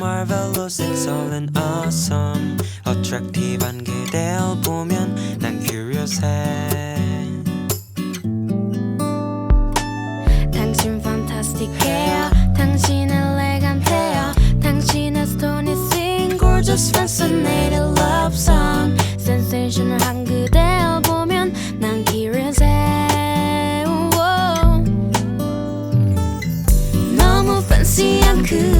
marvelous, it's all an awesome 어트랙티브한 그댈 보면 난 curious해 당신 fantastic해요 당신 elegant해요 당신의 스톤이 sing gorgeous fascinated love song sensational한 그댈 보면 난 curious해 너무 fancy한 그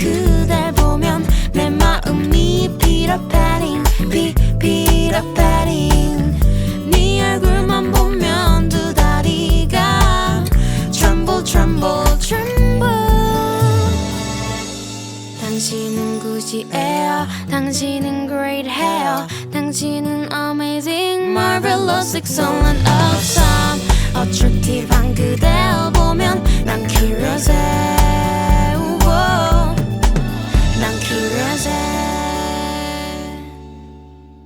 그댈 보면 내 마음이 피터 패링 피 피터 패링 네 얼굴만 보면 두 다리가 tremble tremble tremble 당신은 굳이 에어 당신은 great hair 당신은 amazing marvelous excellent outside